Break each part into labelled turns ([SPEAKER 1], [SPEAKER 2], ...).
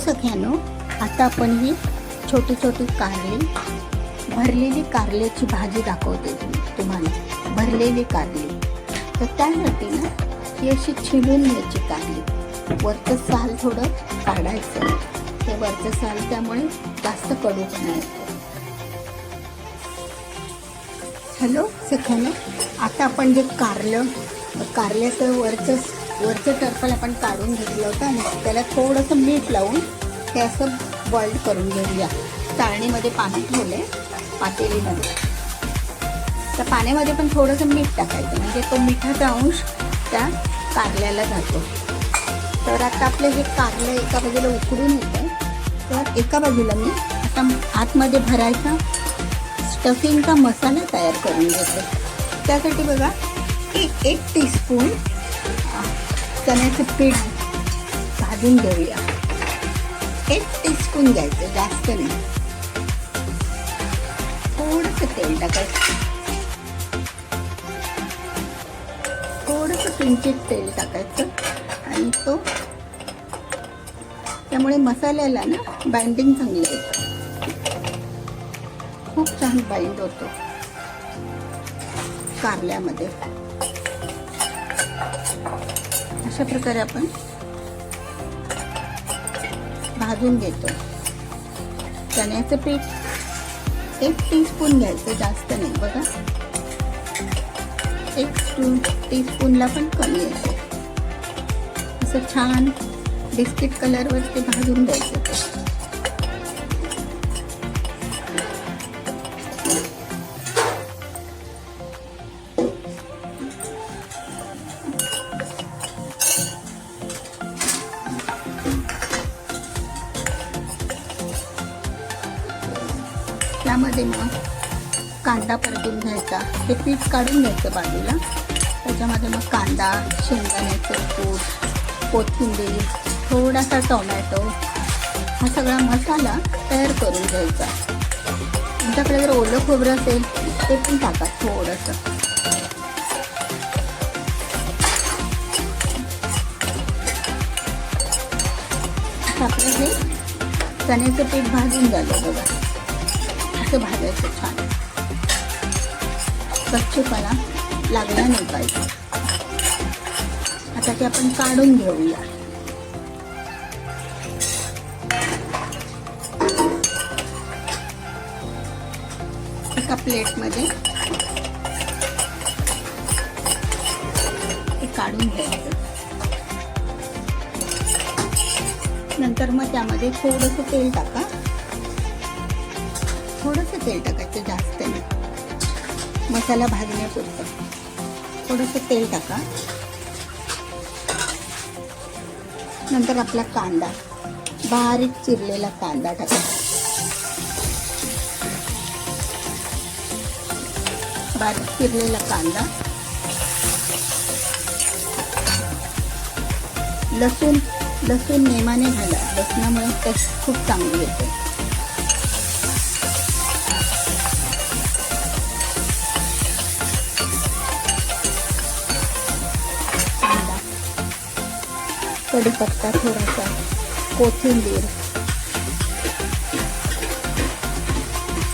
[SPEAKER 1] सख्यानो आता आपण ही छोटी छोटी कारली भरलेली कारल्याची भाजी दाखवते तुम्हाला. भरलेली कारली. तर त्यासाठी ना ही अशी छिलून घ्यायची कारली. वरचं साल थोडं काढायचं. ते वरचं साल त्यामुळे जास्त कडूपणा नाही हॅलो सख्यानो आता आपण जे कारलं कारल्याचं वरचं वरचं टर्फल आपण काढून घेतलं होतं आणि त्याला थोडंसं मीठ लावून हे असं बॉईल करून घेऊया. चाळणीमध्ये पाणी ठेवले पातेलीमध्ये. त्या पाण्यामध्ये पण थोडंसं मीठ टाकायचं म्हणजे तो मिठाचा अंश त्या कारल्याला जातो. तर आता आपलं हे कारलं एका बाजूला उकडून येतं तर एका बाजूला मी आता आतमध्ये भरायचा स्टफिंगचा मसाला तयार करून घेते. त्यासाठी बघा एक एक टीस्पून चण्याचं पीठ भाजून घेऊया. एक टीस्पून घ्यायचं जास्त नाही. थोडंसं तेल टाकायचं. थोडंसं किंचित तेल टाकायचं आणि तो त्यामुळे मसाल्याला ना बाइंडिंग चांगलं येतं. खूप छान बाइंड होतो. कारल्यामध्ये. अशा प्रकारे आपण भाजून घेतो. चण्याचं पीठ एक टीस्पून घ्यायचं जास्त नाही बघा. एक स्पून टीस्पूनला पण कमी येतो. असं छान बिस्किट कलरवर ते भाजून द्यायचं त्यामध्ये मग कांदा परतून घ्यायचा. हे पीठ काढून घ्यायचं बाजूला. त्याच्यामध्ये मग कांदा शेंगदाण्याचं कूट कोथिंबीर थोडासा टोमॅटो हा सगळा मसाला तयार करून घ्यायचा. तुमच्याकडे जर ओलं खोबरं असेल ते पण टाका थोडंसं. आपलं हे चण्याचं पीठ भाजून झालं बघा. असं भाजायचं छान. कच्चेपणा लागला नाही पाहिजे. आता ते आपण काढून घेऊया. एका प्लेटमध्ये ते काढून घ्यायचं. नंतर मग त्यामध्ये थोडंसं तेल टाका. थोडंसं तेल टाकायचं जास्त नाही. मसाला भाजण्यापुरतं. थोडंसं तेल टाका. नंतर आपला कांदा. बारीक चिरलेला कांदा टाका. बारीक चिरलेला कांदा. लसूण लसूण नेमाने घाला लसणामुळे टेस्ट खूप चांगली येते. कढीपत्ता थोडासा कोथिंबीर.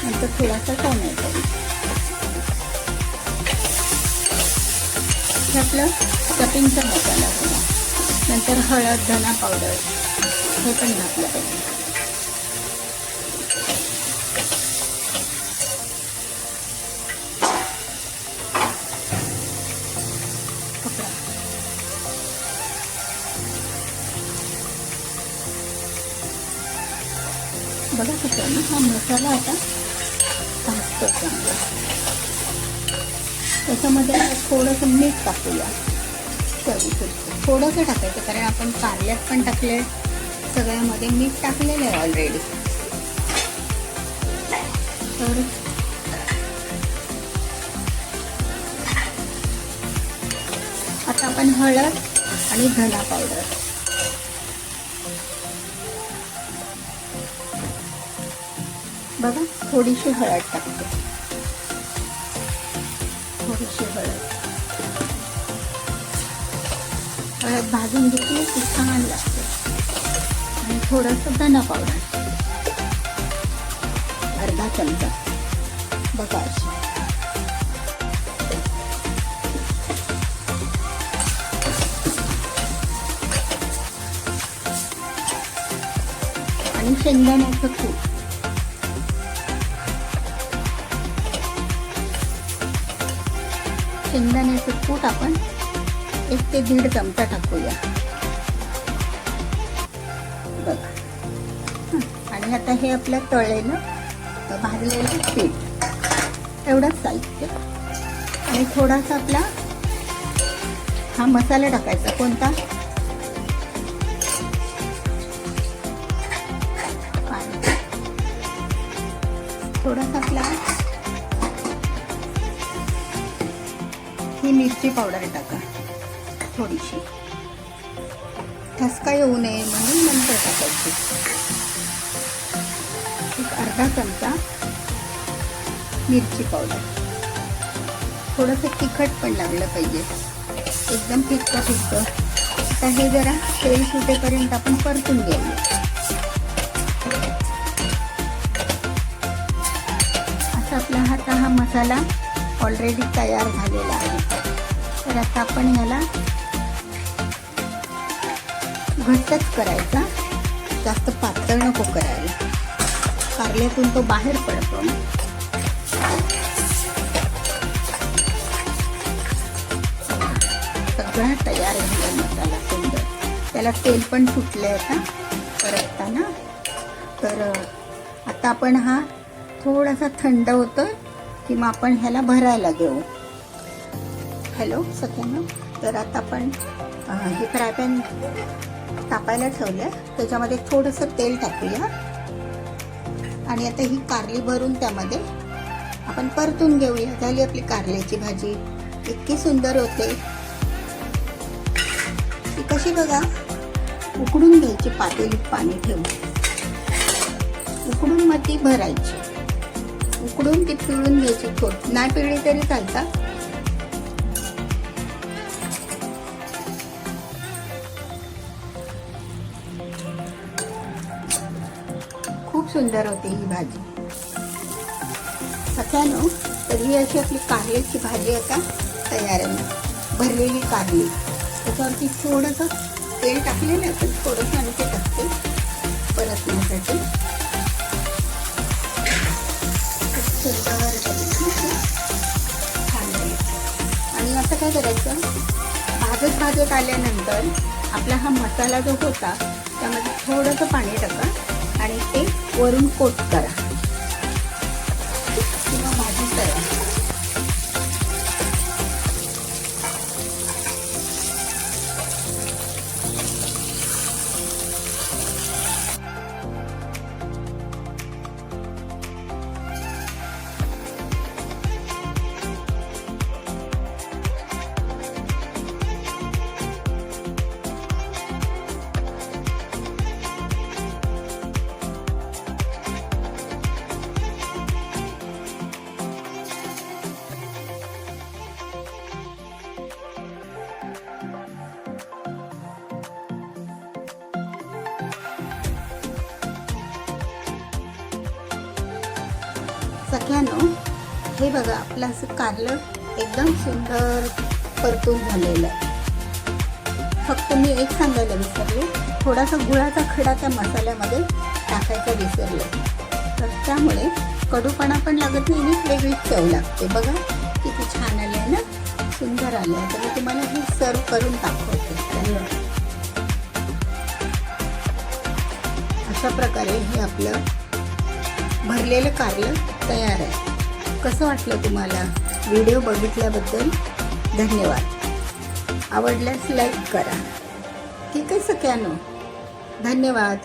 [SPEAKER 1] नंतर थोडासा टोमॅटो. हे आपलं कटिंगचा मसाला झाला नंतर हळद धना पावडर हे पण घातलं पाहिजे. बघा कसं ना हा मसाला आता भाजतो चांगला त्याच्यामध्ये थोडंसं मीठ टाकूया. चवीपुरतं थोडंसं टाकायचं कारण आपण कारल्यात पण टाकले सगळ्यामध्ये मीठ टाकलेलं आहे ऑलरेडी तर आता आपण हळद आणि धना पावडर. बघा थोडीशी हळद टाकते. थोडीशी हळद. हळद भाजून घेतली की छान लागते. आणि थोडंसं धना पावडर. अर्धा चमचा. बघा अशी. आणि शेंगदाण्याचं खूप शेंगदाण्याचं कूट आपण एक ते दीड चमचा टाकूया. बघा. आणि आता हे आपलं तळलेलं भाजलेलं पीठ. एवढंच साहित्य. आणि थोडासा आपला हा मसाला टाकायचा. कोणता? थोडासा आपला ही मिरची पावडर टाका. थोडीशी. ठसका येऊ नये म्हणून नंतर टाकायची. एक अर्धा चमचा मिरची पावडर. थोडंसं तिखट पण लागलं पाहिजे. एकदम फिक्क फिक्क आता हे जरा तेल सुटेपर्यंत आपण परतून घ्यायला असा आपला हाता हा मसाला ऑलरेडी तयार झालेला आहे. तर आता आपण ह्याला घट्टच करायचा. जास्त पातळ नको करायला. कारल्यातून तो बाहेर पडतो. सगळं सगळा तयार झाला मसाला सुंदर. त्याला तेल पण सुटले आता परतताना. तर आता आपण हा थोडासा थंड होतोय. की मग आपण ह्याला भरायला घेऊ हॅलो सत्यानं तर आता आपण हे फ्राय पॅन तापायला ठेवलं त्याच्यामध्ये थोडंसं तेल टाकूया. आणि आता ही कारली भरून त्यामध्ये आपण परतून घेऊया. झाली आपली कारल्याची भाजी. इतकी सुंदर होते. ती कशी बघा? उकडून घ्यायची पातेलीत पाणी ठेवून. उकडून मग ती भरायची. उकडून ती पिळून घ्यायची थोड. नाही पिळली तरी चालतात. खूप सुंदर होते ही भाजी. सगळ्यानो तर ही अशी आपली कारल्याची भाजी आता तयार आहे. भरलेली कारली. त्याच्यावरती थोडंसं तेल टाकलेलं आहे थोडंसं आणि ते टाकते. परतण्यासाठी. आता काय करायचं? भाजत भाजत आल्यानंतर आपला हा मसाला जो होता त्यामध्ये थोडंसं पाणी टाका आणि ते वरून कोट करा. सगळ्यांनो हे बघा आपलं असं कारलं एकदम सुंदर परतून झालेलं आहे. फक्त मी एक सांगायला विसरले थोडासा गुळाचा खडा त्या मसाल्यामध्ये टाकायचा विसरले. तर त्यामुळे कडूपणा पण लागत नाही आणि वेगळीच चव लागते. बघा किती छान आलं आहे ना? सुंदर आलं आहे तर मी तुम्हाला हे सर्व करून दाखवते. अशा प्रकारे हे आपलं भरलेलं कार्य तयार आहे. कसं वाटलं तुम्हाला व्हिडिओ बघितल्याबद्दल? धन्यवाद. आवडल्यास लाईक करा. ठीक आहे सगळ्यांनो धन्यवाद.